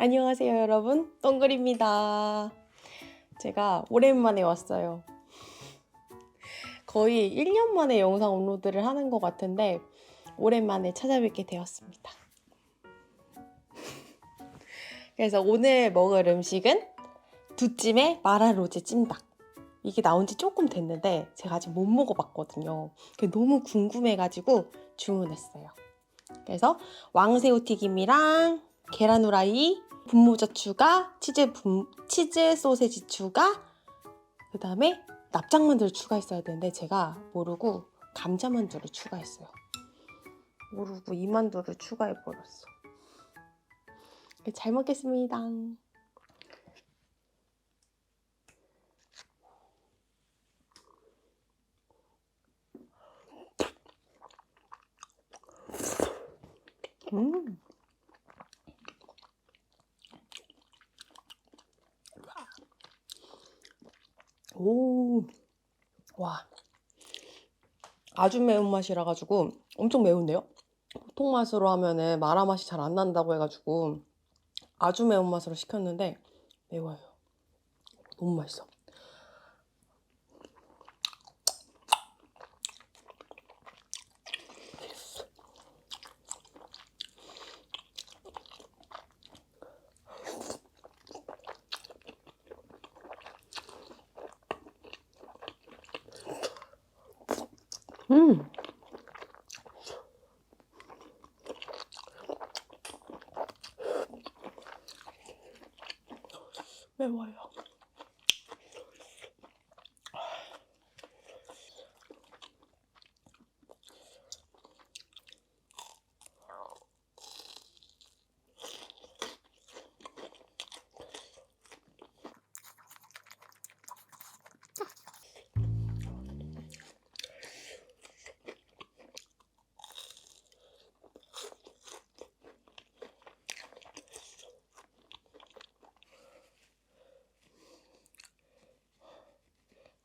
안녕하세요, 여러분. 동글입니다. 제가 오랜만에 왔어요. 거의 1년 만에 영상 업로드를 하는 것 같은데, 오랜만에 찾아뵙게 되었습니다. 그래서 오늘 먹을 음식은 두찜의 마라로제 찜닭. 이게 나온 지 조금 됐는데, 제가 아직 못 먹어봤거든요. 너무 궁금해가지고 주문했어요. 그래서 왕새우 튀김이랑 계란 후라이, 분모자 추가, 치즈 분, 치즈 소세지 추가, 그 다음에 납작만두를 추가했어야 되는데 제가 모르고 감자만두를 추가했어요. 모르고 이 만두를 추가해버렸어. 잘 먹겠습니다. 음. 오, 와. 아주 매운맛이라 가지고 엄청 매운데요? 보통 맛으로 하면은 마라 맛이 잘 안 난다고 해가지고 아주 매운맛으로 시켰는데 매워요. 너무 맛있어. 음. 매워요.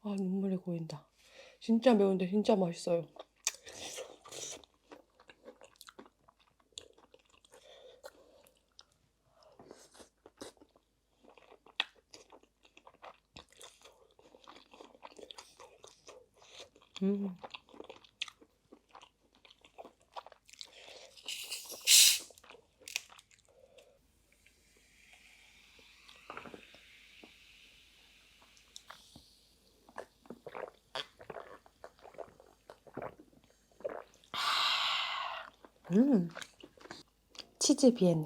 아, 눈물이 고인다. 진짜 매운데 진짜 맛있어요. 음. 음. 치즈 비엔나.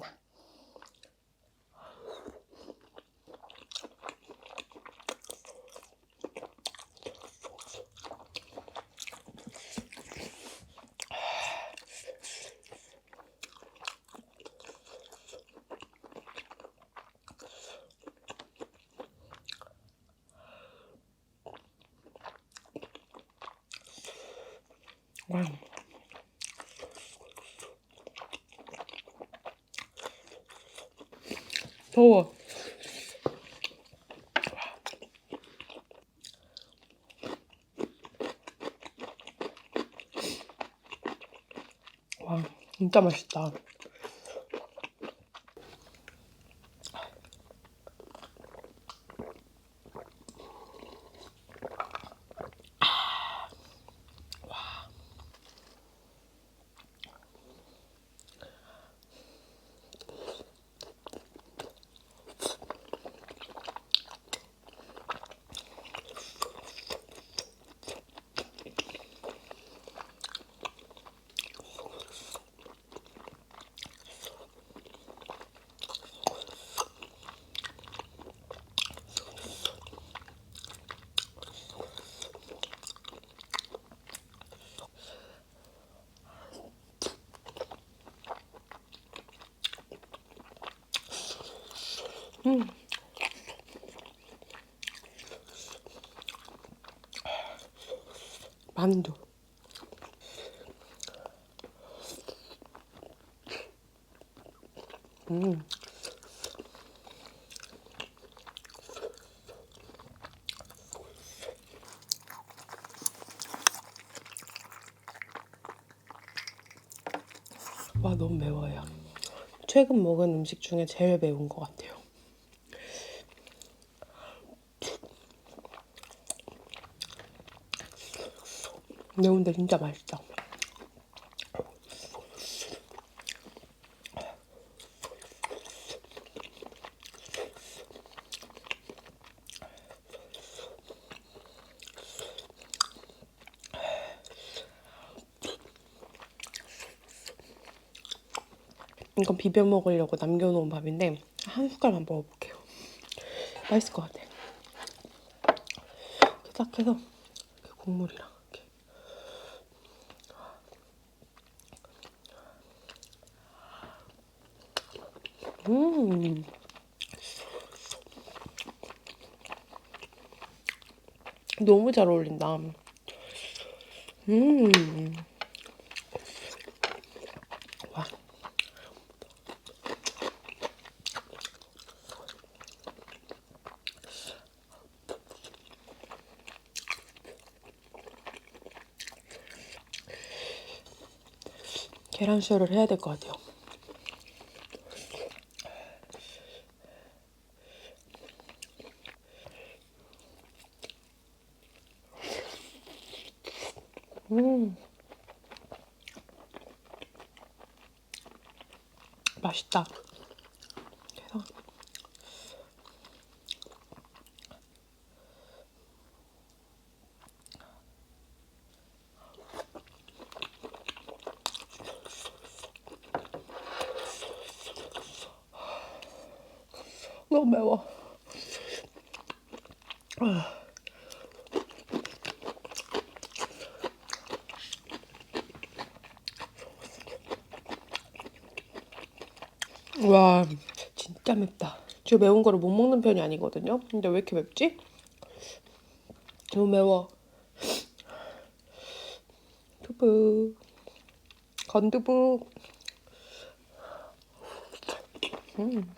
와. 더워. 와, 진짜 맛있다. 음. 만두. 음. 와 너무 매워요. 최근 먹은 음식 중에 제일 매운 것 같아요. 매운데 진짜 맛있다. 이건 비벼 먹으려고 남겨놓은 밥인데 한 숟갈만 먹어볼게요. 맛있을 것 같아. 이렇게 딱 해서 이렇게 국물이랑 이렇게. 음. 너무 잘 어울린다. 음. 와. 계란 수혈을 해야 될 것 같아요. 음. 맛있다. 너무 매워. 와 진짜 맵다. 저 매운 거를 못 먹는 편이 아니거든요. 근데 왜 이렇게 맵지? 너무 매워. 두부 건두부. 음. 음.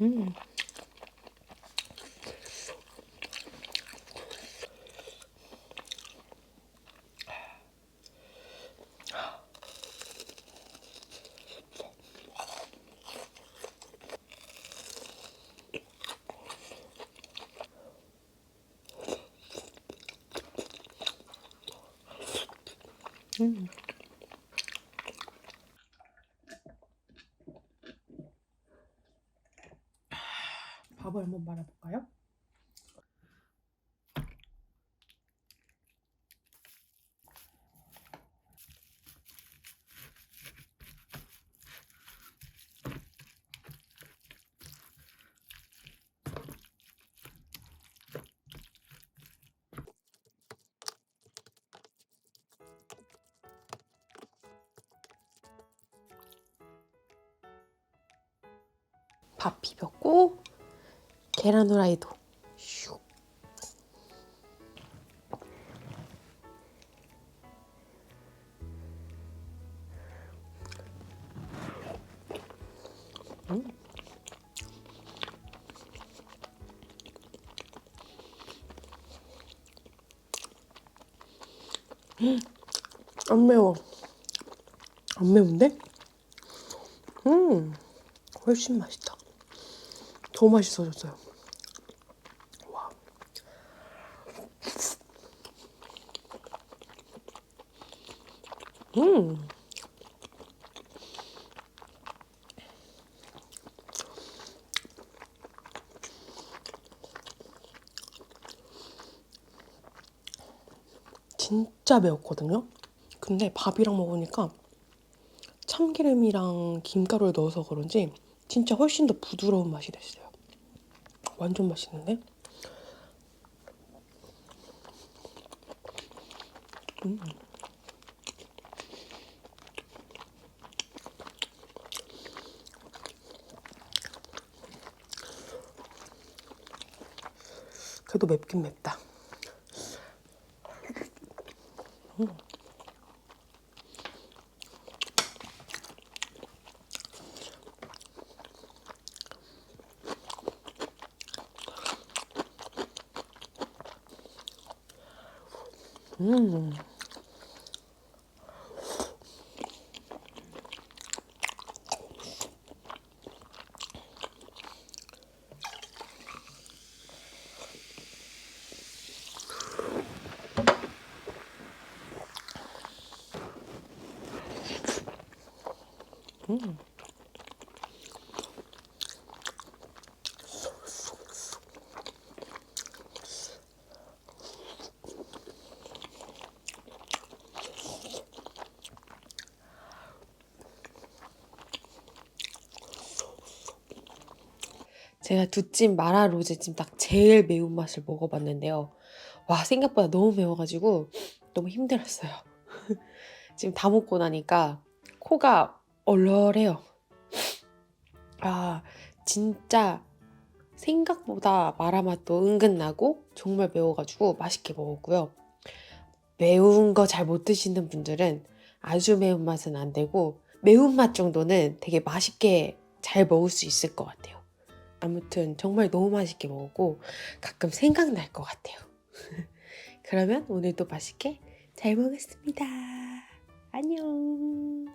음. 음. 밥을 한번 말아볼까요? 밥 비볐고 계란 후라이도 슉. 안 매워. 안 매운데? 음, 훨씬 맛있다. 더 맛있어졌어요. 진짜 매웠거든요. 근데 밥이랑 먹으니까 참기름이랑 김가루를 넣어서 그런지 진짜 훨씬 더 부드러운 맛이 됐어요. 완전 맛있는데? 음. 그래도 맵긴 맵다. 음. 제가 두 찜 마라 로제 찜 딱 제일 매운 맛을 먹어봤는데요. 와, 생각보다 너무 매워가지고 너무 힘들었어요. 지금 다 먹고 나니까 코가 얼얼해요. 아, 진짜 생각보다 마라 맛도 은근 나고 정말 매워가지고 맛있게 먹었고요. 매운 거 잘 못 드시는 분들은 아주 매운 맛은 안 되고 매운맛 정도는 되게 맛있게 잘 먹을 수 있을 것 같아요. 아무튼 정말 너무 맛있게 먹었고 가끔 생각날 것 같아요. 그러면 오늘도 맛있게 잘 먹었습니다. 안녕.